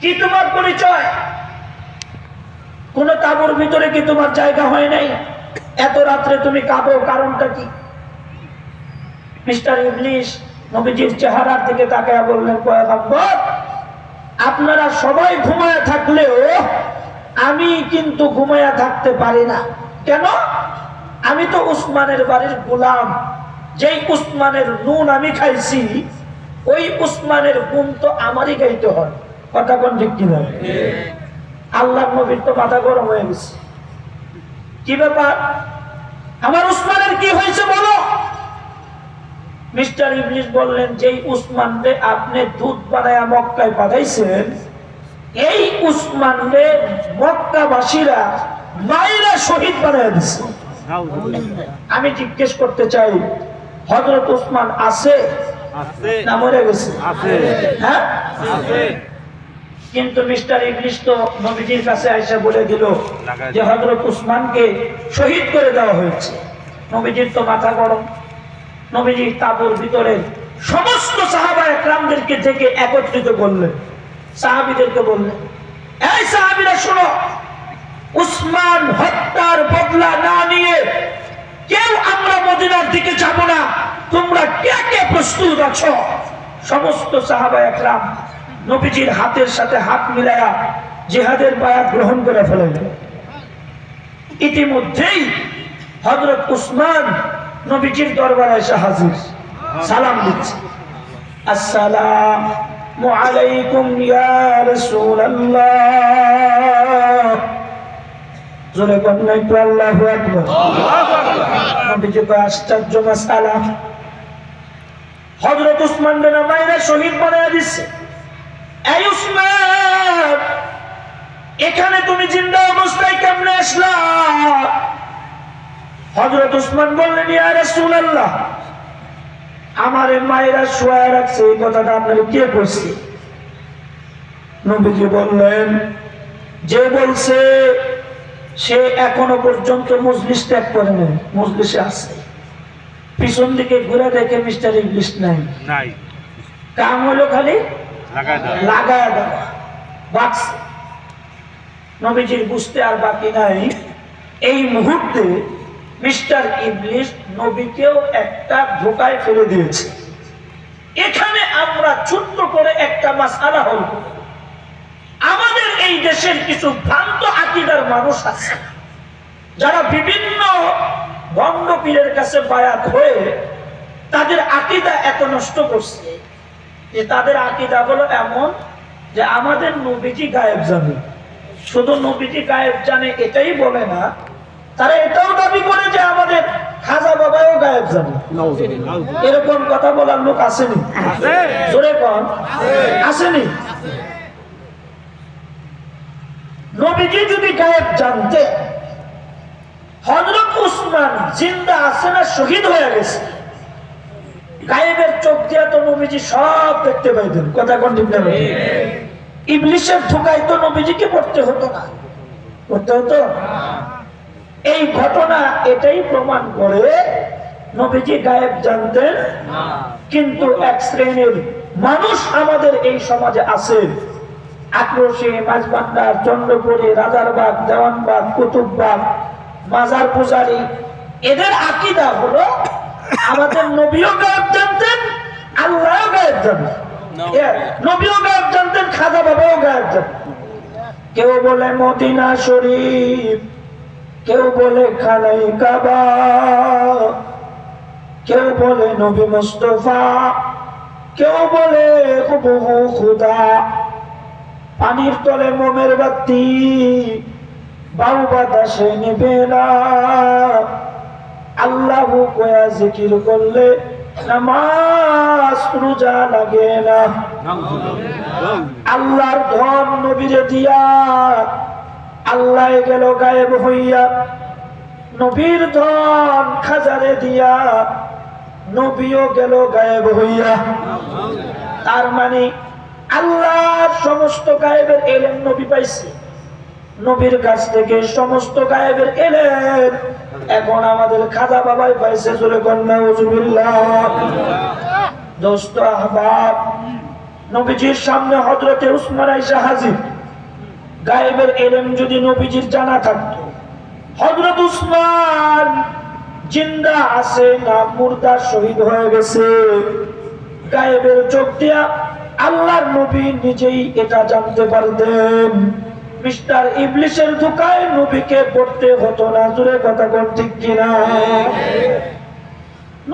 কি তোমার পরিচয়? কোন তাবুর ভিতরে কি তোমার জায়গা হয় নাই? এত রাত্রে তুমি কাঁদো, কারণটা কি? মিস্টার ইংলিশ নবীজির চেহারার দিকে তাকে বললেন আপনারা সবাই ঘুমায় থাকলেও আমি কিন্তু ঘুমায়া থাকতে পারি না। কেন? আমি তো উসমানের বাড়ির গোলাম। যেই উসমানের নুন আমি খাইছি, ওই উসমানের গুণ তো আমারই খাইতে হয়। কথা কোন ঠিক কিনা? আল্লাহ নবীর তো মাথা গরম হয়ে গেছে। কি ব্যাপার? আমার উসমানের কি হয়েছে বলো? মিস্টার ইংলিশ বললেন যেই উসমান রে আপনি দুধ বানায়া মক্কায় পাঠাইছেন এই উসমান রে মক্কাবাসীরা মায়েরা শহীদ বানায় দিছে। আমি জিজ্ঞেস করতে চাই হজরত উসমান আছে না মরে গেছে? হ্যাঁ? আছে। কিন্তু মিস্টার ইংলিশ তো নবীজির কাছে এসে বলে দিল যে হজরত উসমানকে শহীদ করে দেওয়া হয়েছে। নবীজির তো মাথা গরম। নবীজির তাবুর ভিতরে সমস্ত সাহাবা একরামদেরকে থেকে একত্রিত করলেন সাহাবিদেরকে বললেন এই সাহাবিরা শোনো উসমান হত্যার বদলা না নিয়ে কেউ আমরা মদিনার দিকে যাব না। তোমরা কে কে প্রস্তুত আছো? সমস্ত সাহাবা একরাম নবীজির হাতের সাথে হাত মিলায়া জেহাদের বায়াত গ্রহণ করে ফেলেন। ইতিমধ্যেই হজরত উসমান নবীজির দরবারে এসে হাজির। সালাম দিচ্ছে। আসসালাম আশ্চর্য মাসালা হযরত উসমান বিন মাইরা শহীদ বানায়া দিচ্ছে। এখানে তুমি জিন্দা অবস্থায় কেমনে আসলা? হযরত উসমান বললেন ইয়া রাসূলুল্লাহ আমারে মায়েরা শোয়া রাখছে এই কথাটা আপনাকে কে কইছে নবীজি বললেন যে বলছে সে এখনও পর্যন্ত মজলিস ত্যাগ করে নেই মজলিসে আছে। পিছন দিকে ঘুরে দেখে মিস্টার ইংলিশ নাই। নাই। কাম হলো খালি লাগায় দেওয়া নবীজির বুঝতে আর বাকি নাই। এই মুহূর্তে মিস্টার ইংলিশ নবীকেও একটা ধোকায় ফেলে দিয়েছে। এখানে আমরা ছোট্ট করে একটা হল। আমাদের এই দেশের কিছু ভ্রান্ত আকিদার মানুষ আছে। যারা বিভিন্ন ভণ্ড পীরের কাছে বায়াত হয়ে তাদের আকিদা এত নষ্ট করছে। যে তাদের আকিদা হলো এমন যে আমাদের নবীজি গায়েব জানে। শুধু নবীজি গায়েব জানে এটাই বলে না, তারা এটাও দাবি করে যে আমাদের খাজা বাবাও গায়েব জানে। এরকম কথা বলার লোক আসেনি। জোরে কন। আসেনি। নবীজি যদি গায়েব জানতে হজরত উসমান জিন্দা আছে না শহীদ হয়ে গেছে। গায়েবের চোখ দিয়া তো নবীজি সব দেখতে পাইতেন। কথা কোন ইবলিশের ঢুকাই তো নবীজিকে পড়তে হতো না। পড়তে হতো? এই ঘটনা এটাই প্রমাণ করে নবীজি গায়েব জানতেন, কিন্তু এক শ্রেণির মানুষ আমাদের এই সমাজে আছে। আক্রোশী মাঝবান্ডার চন্দ্রপুরী, রাজারবাগ, দেওয়ানবাগ, কুতুববাগ, মাজার পূজারি। এদের আকিদা হলো, আমাদের নবীও গায়েব জানতেন আল্লাহও গায়েব জানতেন এ, নবীও গায়েব জানতেন খাজা বাবাও গায়েব জানতেন কেউ বলে মদিনা শরীফ কেউ বলে কাবা কেউ বলে নবী মুস্তফা কেউ বলে হুবহু খুদা। পানির তলে মোমের বাতি বাউ বাতাসে নিবে না। আল্লাহ কয়া জিকির করলে নামাজ রোজা লাগে না। আল্লাহর ধন নবীরে দিয়া আল্লাহ গেল গায়েব হইয়া। নবীর ধন খাজারে দিয়া নবীও গেল গায়েব হইয়া। তার মানে আল্লাহর সমস্ত গায়েবের এলেন নবী পাইছে। নবীর কাছ থেকে সমস্ত গায়েবের এলেন এখন আমাদের খাজা বাবাই পাইছে উজুবিল্লাহ দোস্ত আহবাব, নবীজির সামনে হজরতে উসমান আইসা হাজির। গায়েবের এলেম যদি নবীজির জানা থাকতো। হজরত উসমান জিন্দা আছে না মুর্দা শহীদ হয়ে গেছে। গায়েবের চোখ দিয়া আল্লাহর নবী নিজেই এটা জানতে পারতেন। মিস্টার ইবলিশের ধোকায় নবীকে পড়তে হতো না। জুড়ে কথা কোন ঠিক কিনা?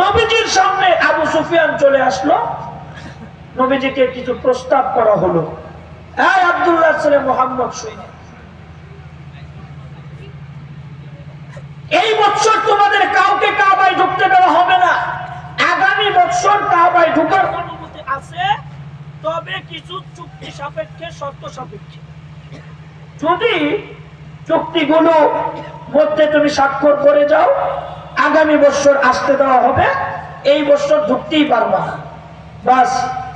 নবীজির সামনে আবু সুফিয়ান চলে আসলো। নবীজিকে কিছু প্রস্তাব করা হলো। হ্যাঁ আব্দুল্লাহ ছেলে মোহাম্মদ সৈনিক, এই বছর তোমাদের কাউকে কাবায় ঢুকতে দেওয়া হবে না। আগামী বছর কাবায় ঢুকার অনুমতি আছে, তবে কিছু চুক্তি সাপেক্ষে, শর্ত সাপেক্ষে। যদি চুক্তিগুলো মধ্যে তুমি স্বাক্ষর করে যাও, আগামী বছর আসতে দেওয়া হবে, এই বছর ঢুকতেই পারবা। বাস